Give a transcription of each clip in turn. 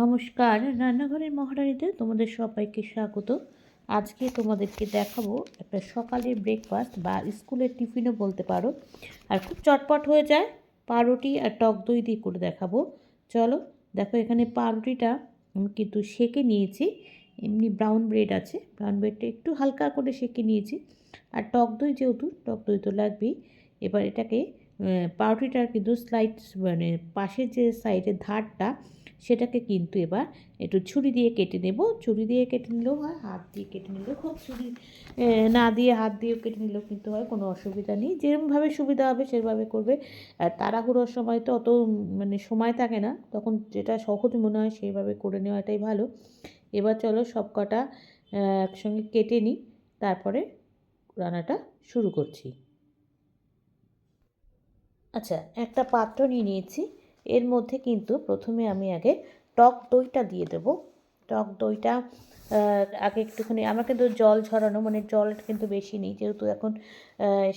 নমস্কার, রান্নাঘরের মহারানীতে তোমাদের সবাইকে স্বাগত। আজকে তোমাদেরকে দেখাবো একটা সকালের ব্রেকফাস্ট বা স্কুলের টিফিনও বলতে পারো। আর খুব চটপট হয়ে যায়, পাউরুটি আর টক দই দিয়ে করে দেখাবো। চলো, দেখো এখানে পাউরুটিটা আমি কিন্তু সেকে নিয়েছি। এমনি ব্রাউন ব্রেড আছে ব্রাউন ব্রেডটা একটু হালকা করে সেকে নিয়েছি। আর টক দই যেহেতু, টক দই তো লাগবেই। এবার এটাকে পাউরুটিটার কিন্তু স্লাইড মানে পাশের যে সাইডের ধারটা সেটাকে কিন্তু এবার একটু ছুরি দিয়ে কেটে নেব। ছুরি দিয়ে কেটে নিলেও হয়, হাত দিয়ে কেটে নিলেও খুব ছুরি না দিয়ে হাত দিয়েও কেটে নিলেও কিন্তু হয়, কোনো অসুবিধা নেই। যেরকমভাবে সুবিধা হবে সেভাবে করবে। আর তাড়াহুড়োর সময় তো অত মানে সময় থাকে না, তখন যেটা সহজ মনে হয় সেইভাবে করে নেওয়াটাই ভালো। এবার চলো সব কটা একসঙ্গে কেটে নিই, তারপরে রান্নাটা শুরু করছি। আচ্ছা একটা পাত্র নিয়ে নিয়েছি। এর মধ্যে কিন্তু প্রথমে আমি আগে টক দইটা দিয়ে দেব। টক দইটা আগে একটুখানি, আমার কিন্তু জল ঝরানো মানে জল কিন্তু বেশি নেই, যেহেতু এখন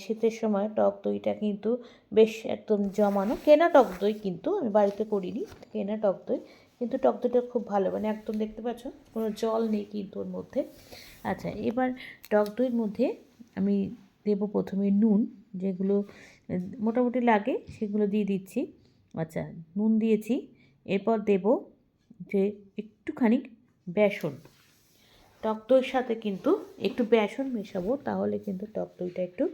শীতের সময় টক দইটা কিন্তু বেশ একদম জমানো। কেনা টক দই কিন্তু আমি বাড়িতে করিনি, কেনা টক দই, কিন্তু টক দইটা খুব ভালো মানে একদম দেখতে পাচ্ছ, কোনো জল নেই কিন্তু ওর মধ্যে। আচ্ছা এবার টক দইয়ের মধ্যে আমি দেব প্রথমে নুন, যেগুলো মোটামুটি লাগে, সেগুলো দিয়ে দিচ্ছি। আচ্ছা নুন দিয়েছি। এরপর দেব যে একটুখানি বেসন। টক দইয়ের সাথে কিন্তু একটু বেসন মেশাবো, তাহলে কিন্তু টক দইটা একটু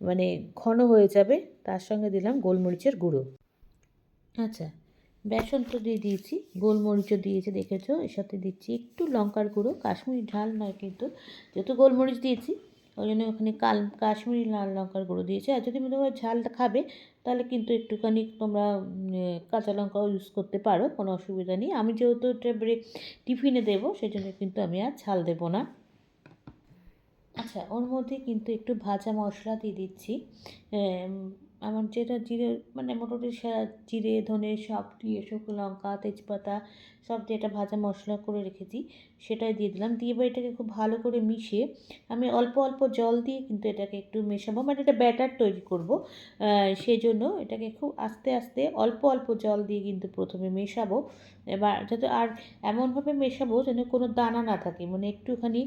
মানে ঘন হয়ে যাবে। তার সঙ্গে দিলাম গোলমরিচের গুঁড়ো। আচ্ছা বেসন তো দিয়ে দিয়েছি, গোলমরিচও দিয়েছি, দেখেছ? এর সাথে দিচ্ছি একটু লঙ্কার গুঁড়ো। কাশ্মীরি ঝাল নয় কিন্তু, যেহেতু গোলমরিচ দিয়েছি ওই জন্য ওখানে কাল, কাশ্মীরি লাল লঙ্কার গুঁড়ো দিয়েছে। আর যদি হয় ঝালটা খাবে, তাহলে কিন্তু একটুখানি তোমরা কাঁচা লঙ্কাও ইউজ করতে পারো, কোনো অসুবিধা নেই। আমি যেহেতু এটা ব্রেক টিফিনে দেবো সেই জন্য কিন্তু আমি আর ঝাল দেবো না। আচ্ছা ওর মধ্যে কিন্তু একটু ভাজা মশলা দিয়ে দিচ্ছি। আমার যেটা জিরে মানে মোটামুটি জিরে, ধনে, সব দিয়ে শুকনো লঙ্কা, তেজপাতা, সব একটা ভাজা মশলা করে রেখেছি, সেটাই দিয়ে দিলাম। দিয়ে এবার এটাকে খুব ভালো করে মিশিয়ে আমি অল্প অল্প জল দিয়ে কিন্তু এটাকে একটু মেশাবো। মানে এটা ব্যাটার তৈরি করব সেই জন্য এটাকে খুব আস্তে আস্তে অল্প অল্প জল দিয়ে কিন্তু প্রথমে মেশাবো। এবার যাতে আর এমনভাবে মেশাবো যেন কোনো দানা না থাকে মানে একটুখানি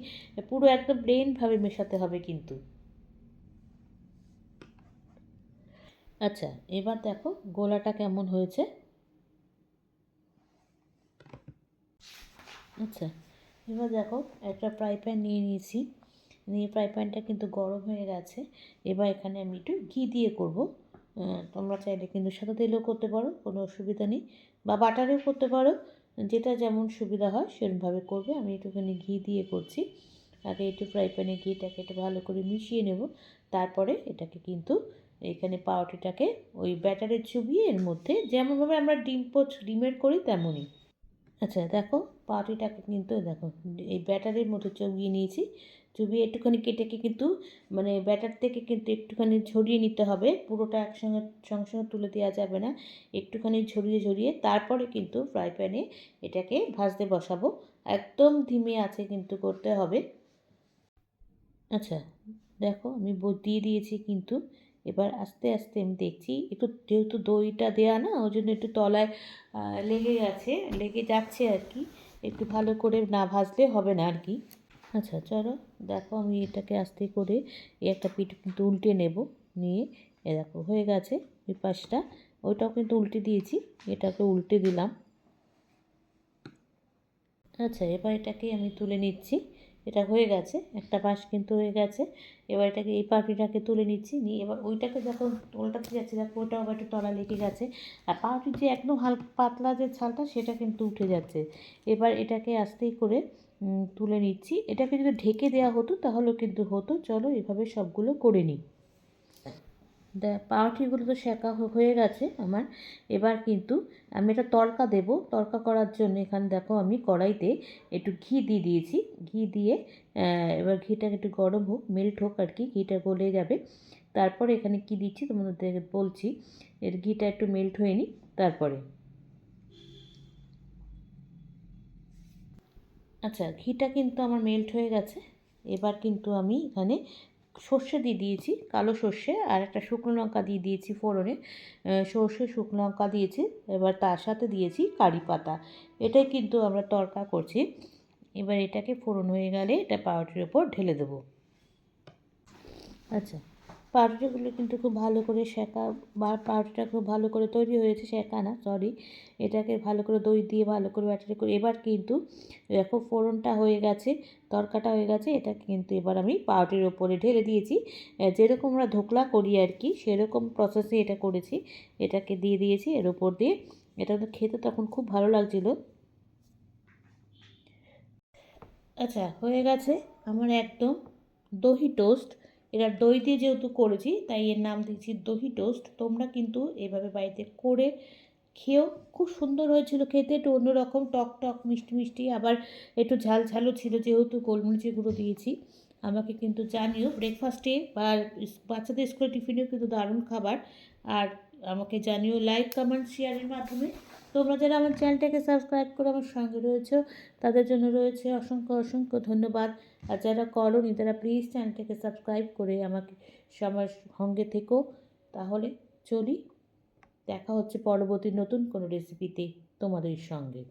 পুরো একদম প্লেনভাবে মেশাতে হবে কিন্তু। আচ্ছা এবার দেখো গোলাটা কেমন হয়েছে। আচ্ছা এবার দেখো একটা ফ্রাই প্যান নিয়ে নিয়েছি। নিয়ে ফ্রাই প্যানটা কিন্তু গরম হয়ে গেছে। এবার এখানে আমি একটু ঘি দিয়ে করব। তোমরা চাইলে কিন্তু সাদা তেলেও করতে পারো, কোনো অসুবিধা নেই। বা বাটারেও করতে পারো, যেটা যেমন সুবিধা হয় সেরকমভাবে করবে। আমি একটুখানি ঘি দিয়ে করছি। আগে একটু ফ্রাই প্যানে ঘিটাকে একটু ভালো করে মিশিয়ে নেব। তারপরে এটাকে কিন্তু এখানে পাউরুটিটাকে ওই ব্যাটারে চুবিয়ে এর মধ্যে যেমনভাবে আমরা ডিম পোচ, ডিমের করি তেমনই। আচ্ছা দেখো, পাউরুটিটাকে কিন্তু দেখো, এই ব্যাটারের মধ্যে চুবিয়ে নিয়েছি। চুবিয়ে একটুখানি কেটে কিন্তু মানে ব্যাটার থেকে কিন্তু একটুখানি ঝরিয়ে নিতে হবে। পুরোটা একসঙ্গে সঙ্গে সঙ্গে তুলে দেওয়া যাবে না। একটুখানি ঝরিয়ে ঝরিয়ে তারপরে কিন্তু ফ্রাই প্যানে এটাকে ভাজতে বসাবো। একদম ধিমে আছে কিন্তু করতে হবে। আচ্ছা দেখো, আমি দিয়ে দিয়েছি কিন্তু এবার আস্তে আস্তে আমি দেখছি একটু যেহেতু দইটা দেওয়া না ওই জন্য একটু তলায় লেগে গেছে লেগে যাচ্ছে আর কি। একটু ভালো করে না ভাজলে হবে না আর কি। আচ্ছা চলো, দেখো আমি এটাকে আস্তে করে এই একটা পিঠ কিন্তু উল্টে নেব, নিয়ে এ দেখো হয়ে গেছে ওই পাশটা। ওইটাও কিন্তু উল্টে দিয়েছি, এটাকে উল্টে দিলাম। আচ্ছা এবার এটাকে আমি তুলে নিচ্ছি। এটা হয়ে গেছে, একটা পাশ কিন্তু হয়ে গেছে। এবার এটাকে, এই পাউরুটিটাকে তুলে নিচ্ছি, নিয়ে এবার ওইটাকে যখন উল্টাতে যাচ্ছে, দেখো ওটাও আবার একটু তলা লেগে গেছে। আর পাউরুটির যে একদম হালকা পাতলা যে ছালটা, সেটা কিন্তু উঠে যাচ্ছে। এবার এটাকে আস্তেই করে তুলে নিচ্ছি। এটাকে যদি ঢেকে দেওয়া হতো, তাহলেও কিন্তু হতো। চলো এভাবে সবগুলো করে নিই। পাউরুটিগুলো তো শেখা হয়ে গেছে আমার। এবার কিন্তু আমি এটা তড়কা দেব। তড়কা করার জন্য এখানে দেখো আমি কড়াইতে একটু ঘি দিয়ে দিয়েছি। ঘি দিয়ে এবার ঘিটা একটু গরম হোক মেল্ট হোক আর কি, ঘিটা গলে যাবে। তারপরে এখানে কি দিচ্ছি তোমাদের বলছি, এর ঘিটা একটু মেল্ট হয়ে নিই তারপরে। আচ্ছা ঘিটা কিন্তু আমার মেল্ট হয়ে গেছে। এবার কিন্তু আমি এখানে সর্ষে দিয়ে দিয়েছি, কালো সর্ষে আর একটা শুকনো লঙ্কা দিয়ে দিয়েছি ফোড়নে। সর্ষে, শুকনো লঙ্কা দিয়েছি, এবার তার সাথে দিয়েছি কারি পাতা। এটাই কিন্তু আমরা তরকা করছি। এবার এটাকে ফোড়ন হয়ে গেলে এটা পাউরুটির ওপর ঢেলে দেবো। আচ্ছা। পাউরুটিগুলো কিন্তু খুব ভালো করে সেঁকা বা পাউরুটিটা খুব ভালো করে তৈরি হয়েছে সেঁকা না সরি এটাকে ভালো করে দই দিয়ে ভালো করে ব্যাটারি করে, এবার কিন্তু দেখো ফোড়নটা হয়ে গেছে, তরকাটা হয়ে গেছে, এটা কিন্তু এবার আমি পাউরুটির ওপরে ঢেলে দিয়েছি। যেরকম আমরা ধোকলা করি আর কি, সেরকম প্রসেসে এটা করেছি, এটাকে দিয়ে দিয়েছি, এর ওপর দিয়ে, এটা তো খেতে তখন খুব ভালো লাগছিল। আচ্ছা হয়ে গেছে আমার একদম দহি টোস্ট এরা দই দিয়ে যেহেতু করেছি, তাই এর নাম দিয়েছি দহি টোস্ট। তোমরা কিন্তু এভাবে বাড়িতে করে খেয়েও খুব সুন্দর হয়েছিল খেতে। একটু অন্যরকম টক টক, মিষ্টি মিষ্টি, আবার একটু ঝাল ঝালও ছিল যেহেতু গোলমরিচের গুঁড়ো দিয়েছি। আমাকে কিন্তু জানিও ব্রেকফাস্টে বা বাচ্চাদের স্কুলে টিফিনেও কিন্তু দারুণ খাবার। আর আমাকে জানিও লাইক কমেন্ট শেয়ারের মাধ্যমে। তোমরা যারা আমার চ্যানেলটাকে সাবস্ক্রাইব করে আমার সঙ্গে রয়েছে, তাদের জন্য রয়েছে অসংখ্য অসংখ্য ধন্যবাদ। আর যারা করনি তারা প্লিজ চ্যানেলটাকে সাবস্ক্রাইব করে আমাকে আমার সঙ্গে থেকো। তাহলে চলি, দেখা হচ্ছে পরবর্তী নতুন কোনো রেসিপিতে তোমাদের সঙ্গে।